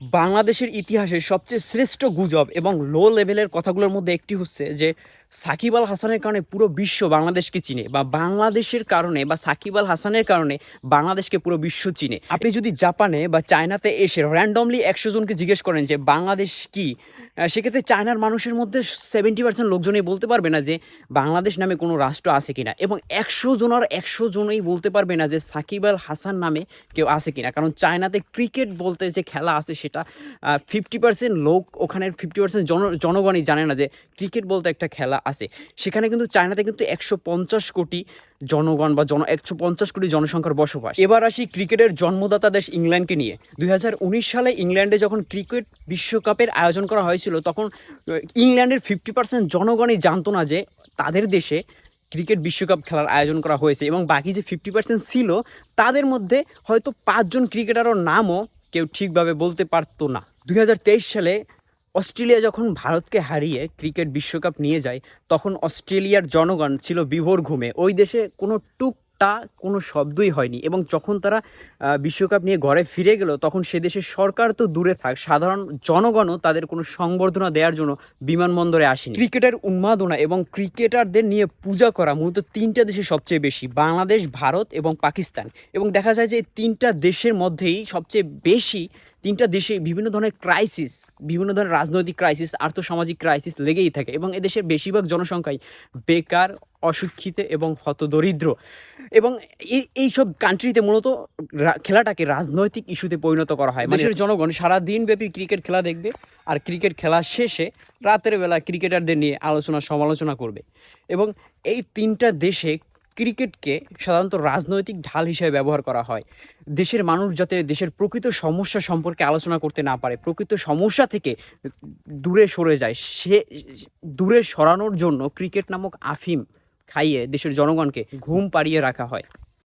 বাংলাদেশের ইতিহাসে সবচেয়ে শ্রেষ্ঠ গুজব এবং লো লেভেলের কথাগুলোর মধ্যে একটি হচ্ছে যে সাকিব আল হাসানের কারণে পুরো বিশ্ব বাংলাদেশকে চিনে বা বাংলাদেশের কারণে বা সাকিব আল হাসানের কারণে বাংলাদেশকে পুরো বিশ্ব চিনে। আপনি যদি জাপানে বা চায়নাতে এসে র্যান্ডমলি একশো জনকে জিজ্ঞেস করেন যে, বাংলাদেশ কি? সেক্ষেত্রে চায়নার মানুষের মধ্যে সেভেন্টি পার্সেন্ট লোকজনই বলতে পারবে না যে, বাংলাদেশ নামে কোনো রাষ্ট্র আছে কিনা? এবং একশো জনের একশো জনই বলতে পারবে না যে, সাকিব আল হাসান নামে কেউ আছে কিনা? কারণ চায়নাতে ক্রিকেট বলতে যে খেলা আছে সেটা ফিফটি পার্সেন্ট লোক ওখানের ফিফটি পার্সেন্ট জন, জনগণই জানে না যে ক্রিকেট বলতে একটা খেলা আছে। সেখানে কিন্তু চায়নাতে কিন্তু একশো পঞ্চাশ কোটি জনগণ বা জন, একশো পঞ্চাশ কোটি জনসংখ্যার বসবাস। এবার আসি ক্রিকেটের জন্মদাতা দেশ ইংল্যান্ডকে নিয়ে। দুই হাজার উনিশ সালে ইংল্যান্ডে যখন ক্রিকেট বিশ্বকাপের আয়োজন করা হয়েছিল, তখন ইংল্যান্ডের ফিফটি পার্সেন্ট জনগণই জানতো না যে তাদের দেশে ক্রিকেট বিশ্বকাপ খেলার আয়োজন করা হয়েছে এবং বাকি যে ফিফটি পার্সেন্ট ছিল, তাদের মধ্যে হয়তো পাঁচজন ক্রিকেটারের নামও কেউ ঠিকভাবে বলতে পারতো না। দুই হাজার তেইশ সালে অস্ট্রেলিয়া যখন ভারতকে হারিয়ে ক্রিকেট বিশ্বকাপ নিয়ে যায়, তখন অস্ট্রেলিয়ার জনগণ ছিল বিভোর ঘুমে। ওই দেশে কোনো টুকটা, কোনো শব্দই হয়নি এবং যখন তারা বিশ্বকাপ নিয়ে ঘরে ফিরে গেল, তখন সে দেশের সরকার তো দূরে থাক, সাধারণ জনগণও তাদের কোনো সংবর্ধনা দেওয়ার জন্য বিমানবন্দরে আসেনি। ক্রিকেটের উন্মাদনা এবং ক্রিকেটারদের নিয়ে পূজা করা মূলত তিনটা দেশে সবচেয়ে বেশি, বাংলাদেশ, ভারত এবং পাকিস্তান। এবং দেখা যায় যে তিনটা দেশের মধ্যেই সবচেয়ে বেশি তিনটা দেশে বিভিন্ন ধরনের ক্রাইসিস বিভিন্ন ধরনের রাজনৈতিক ক্রাইসিস আর্থসামাজিক ক্রাইসিস লেগেই থাকে এবং এদেশের বেশিরভাগ জনসংখ্যাই বেকার, অশিক্ষিত এবং হতদরিদ্র। এবং এই, এইসব কান্ট্রিতে মূলত খেলাটাকে রাজনৈতিক ইস্যুতে পরিণত করা হয়। দেশের জনগণ সারা দিন ব্যাপী ক্রিকেট খেলা দেখবে আর ক্রিকেট খেলা শেষে রাতের বেলা ক্রিকেটারদের নিয়ে আলোচনা সমালোচনা করবে। এবং এই তিনটা দেশে ক্রিকেটকে সাধারণত রাজনৈতিক ঢাল হিসেবে ব্যবহার করা হয়। দেশের মানুষ যাতে দেশের প্রকৃত সমস্যা সম্পর্কে আলোচনা করতে না পারে, প্রকৃত সমস্যা থেকে দূরে সরে যায়, সে দূরে সরানোর জন্য ক্রিকেট নামক আফিম খাইয়ে দেশের জনগণকে ঘুম পাড়িয়ে রাখা হয়।